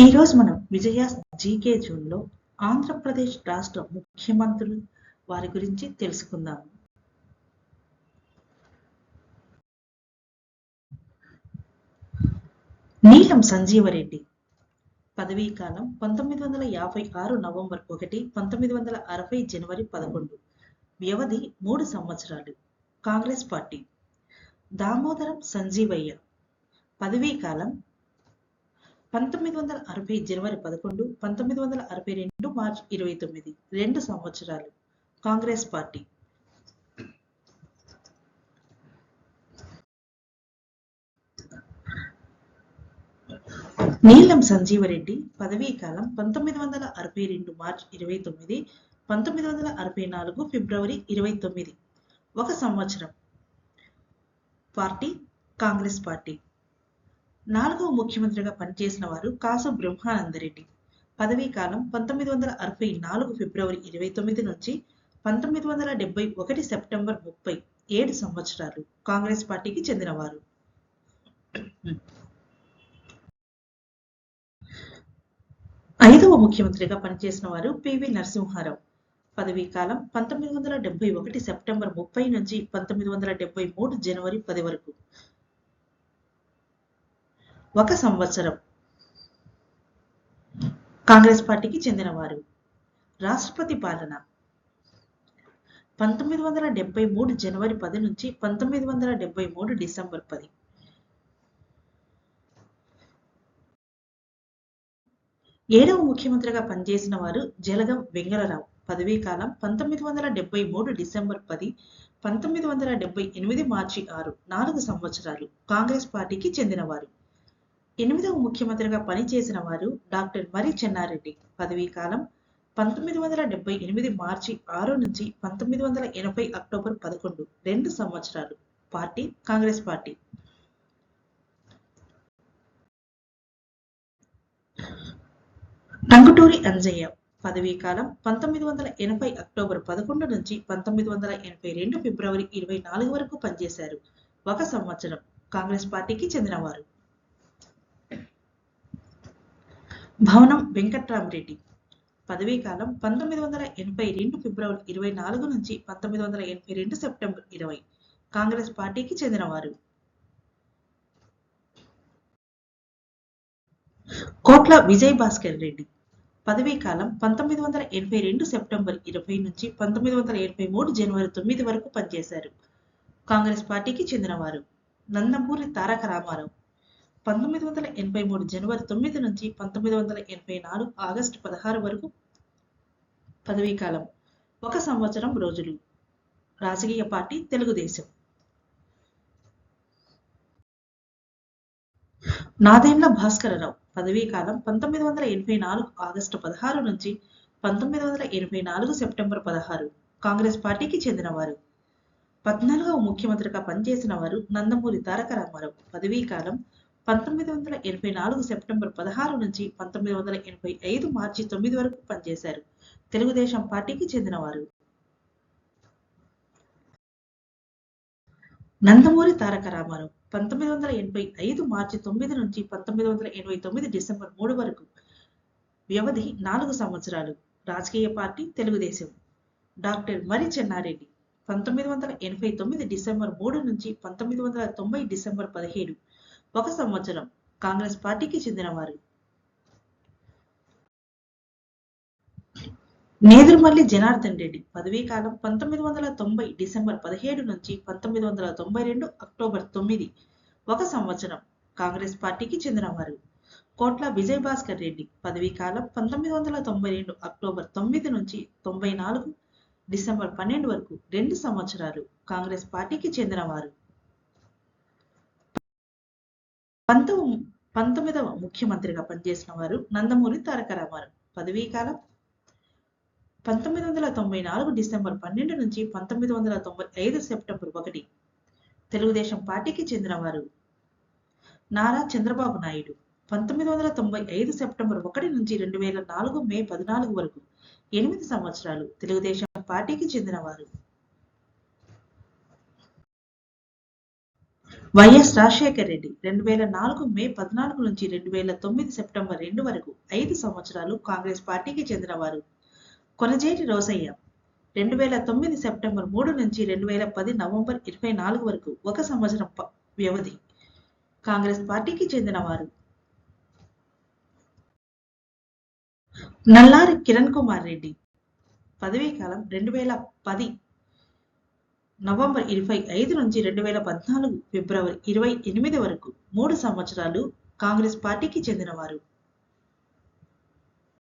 ఈరోజు మనం విజయ జీకే జూన్లో ఆంధ్రప్రదేశ్ రాష్ట్ర ముఖ్యమంత్రులు వారి గురించి తెలుసుకుందాం. నీలం సంజీవరెడ్డి పదవీ కాలం పంతొమ్మిది వందల యాభై ఆరు నవంబర్ ఒకటి పంతొమ్మిది వందల అరవై జనవరి పదకొండు. వ్యవధి మూడు సంవత్సరాలు. కాంగ్రెస్ పార్టీ. దామోదరం సంజీవయ్య పదవీ కాలం పంతొమ్మిది వందల అరవై జనవరి పదకొండు పంతొమ్మిది వందల అరవై రెండు మార్చ్ ఇరవై తొమ్మిది రెండు సంవత్సరాలు కాంగ్రెస్ పార్టీ. నీలం సంజీవరెడ్డి పదవీ కాలం పంతొమ్మిది వందల అరవై రెండు మార్చ్ ఇరవై తొమ్మిది పంతొమ్మిది వందల అరవై నాలుగు ఫిబ్రవరి ఇరవై తొమ్మిది. ఒక సంవత్సరం పార్టీ కాంగ్రెస్ పార్టీ. నాలుగవ ముఖ్యమంత్రిగా పనిచేసిన వారు కాసు బ్రహ్మానందరెడ్డి. పదవీ కాలం పంతొమ్మిది వందల అరవై నాలుగు ఫిబ్రవరి ఇరవై తొమ్మిది నుంచి పంతొమ్మిది వందల డెబ్బై ఒకటి సెప్టెంబర్ ముప్పై ఏడు సంవత్సరాలు కాంగ్రెస్ పార్టీకి చెందినవారు. ఐదవ ముఖ్యమంత్రిగా పనిచేసిన వారు పివి నరసింహారావు. పదవీ కాలం పంతొమ్మిది వందల డెబ్బై ఒకటి సెప్టెంబర్ ముప్పై నుంచి పంతొమ్మిది వందల డెబ్బై మూడు జనవరి పది వరకు ఒక సంవత్సరం. కాంగ్రెస్ పార్టీకి చెందినవారు రాష్ట్రపతి పాలన. పంతొమ్మిది వందల డెబ్బై మూడు జనవరి పది నుంచి పంతొమ్మిది వందల డెబ్బై మూడు డిసెంబర్ పది. ఏడవ ముఖ్యమంత్రిగా పనిచేసిన వారు జలగం వెంగళరావు. పదవీ కాలం పంతొమ్మిది వందల డెబ్బై మూడు డిసెంబర్ పది పంతొమ్మిది వందల డెబ్బై ఎనిమిది మార్చి ఆరు. నాలుగు సంవత్సరాలు కాంగ్రెస్ పార్టీకి చెందినవారు ఎనిమిదవ ముఖ్యమంత్రిగా పనిచేసిన వారు డాక్టర్ మరి చెన్నారెడ్డి. పదవీ కాలం పంతొమ్మిది వందల డెబ్బై ఎనిమిది మార్చి ఆరు నుంచి పంతొమ్మిది వందల ఎనభై అక్టోబర్ పదకొండు రెండు సంవత్సరాలు. Party Congress party. Tanguturi Anjaiah. పదవీ కాలం పంతొమ్మిది వందల ఎనభై అక్టోబర్ పదకొండు నుంచి పంతొమ్మిది వందల ఎనభై రెండు ఫిబ్రవరి ఇరవై నాలుగు వరకు పనిచేశారు. ఒక సంవత్సరం కాంగ్రెస్ పార్టీకి చెందినవారు. భవనం వెంకట్రామరెడ్డి. పదవీ కాలం పంతొమ్మిది వందల ఎనభై రెండు ఫిబ్రవరి ఇరవై నాలుగు నుంచి పంతొమ్మిది వందల ఎనభై రెండు సెప్టెంబర్ ఇరవై. కాంగ్రెస్ పార్టీకి చెందినవారు. కోట్ల విజయ్ భాస్కర్ రెడ్డి. పదవీ కాలం పంతొమ్మిది వందల ఎనభై రెండు సెప్టెంబర్ ఇరవై నుంచి పంతొమ్మిది వందల ఎనభై మూడు జనవరి తొమ్మిది వరకు పనిచేశారు. కాంగ్రెస్ పార్టీకి చెందినవారు. నందమూరి తారక రామారావు. పంతొమ్మిది వందల ఎనభై మూడు జనవరి తొమ్మిది నుంచి పంతొమ్మిది వందల ఎనభై నాలుగు ఆగస్టు పదహారు వరకు పదవీ కాలం ఒక సంవత్సరం రోజులు. రాజకీయ పార్టీ తెలుగుదేశం. నాదేండ్ల భాస్కరరావు పదవీ కాలం పంతొమ్మిది వందల ఎనభై నాలుగు ఆగస్టు పదహారు నుంచి పంతొమ్మిది వందల ఎనభై నాలుగు సెప్టెంబర్ పదహారు. కాంగ్రెస్ పార్టీకి చెందినవారు. పద్నాలుగవ ముఖ్యమంత్రిగా పనిచేసిన వారు నందమూరి తారక రామారావు. పదవీ కాలం పంతొమ్మిది వందల ఎనభై నాలుగు సెప్టెంబర్ పదహారు నుంచి పంతొమ్మిది వందల ఎనభై ఐదు మార్చి తొమ్మిది వరకు పనిచేశారు. తెలుగుదేశం పార్టీకి చెందినవారు. నందమూరి తారక రామారావు పంతొమ్మిది వందల ఎనభై ఐదు మార్చి తొమ్మిది నుంచి పంతొమ్మిది వందల ఎనభై తొమ్మిది డిసెంబర్ మూడు వరకు వ్యవధి నాలుగు సంవత్సరాలు. రాజకీయ పార్టీ తెలుగుదేశం. డాక్టర్ మరి చెన్నారెడ్డి పంతొమ్మిది వందల ఎనభై తొమ్మిది డిసెంబర్ మూడు నుంచి పంతొమ్మిది వందల తొంభై డిసెంబర్ పదిహేడు ఒక సంవత్సరం కాంగ్రెస్ పార్టీకి చెందినవారు. నేదురుమల్లి జనార్దన్ రెడ్డి పదవీ కాలం పంతొమ్మిది వందల తొంభై డిసెంబర్ పదిహేడు నుంచి పంతొమ్మిది వందల తొంభై రెండు అక్టోబర్ తొమ్మిది ఒక సంవత్సరం కాంగ్రెస్ పార్టీకి చెందినవారు. కోట్ల విజయ్ భాస్కర్ రెడ్డి పదవీ కాలం పంతొమ్మిది వందల తొంభై రెండు అక్టోబర్ తొమ్మిది నుంచి తొంభై నాలుగు డిసెంబర్ పన్నెండు వరకు రెండు సంవత్సరాలు కాంగ్రెస్ పార్టీకి చెందినవారు. పంతొమ్మిది పంతొమ్మిదవ ముఖ్యమంత్రిగా పనిచేసిన వారు నందమూరి తారక రామారావు. పదవీ కాలం పంతొమ్మిది వందల తొంభై నాలుగు డిసెంబర్ పన్నెండు నుంచి పంతొమ్మిది వందల తొంభై ఐదు సెప్టెంబర్ ఒకటి తెలుగుదేశం పార్టీకి చెందినవారు నారా చంద్రబాబు నాయుడు. పంతొమ్మిది వందల తొంభై ఐదు సెప్టెంబర్ ఒకటి నుంచి రెండు వేల నాలుగు మే పద్నాలుగు వరకు ఎనిమిది సంవత్సరాలు తెలుగుదేశం పార్టీకి చెందినవారు. వైఎస్ రాజశేఖర్ రెడ్డి రెండు వేల నాలుగు మే పద్నాలుగు నుంచి రెండు వేల తొమ్మిది సెప్టెంబర్ రెండు వరకు ఐదు సంవత్సరాలు కాంగ్రెస్ పార్టీకి చెందినవారు. కొనజేటి రోసయ్య రెండు వేల తొమ్మిది సెప్టెంబర్ మూడు నుంచి రెండు వేల పది నవంబర్ ఇరవై నాలుగు వరకు ఒక సంవత్సరం వ్యవధి కాంగ్రెస్ పార్టీకి చెందినవారు. నల్లారి కిరణ్ కుమార్ రెడ్డి పదవీ కాలం రెండు వేల పది నవంబర్ ఇరవై ఐదు నుంచి రెండు వేల పద్నాలుగు ఫిబ్రవరి ఇరవై ఎనిమిది వరకు మూడు సంవత్సరాలు కాంగ్రెస్ పార్టీకి చెందినవారు.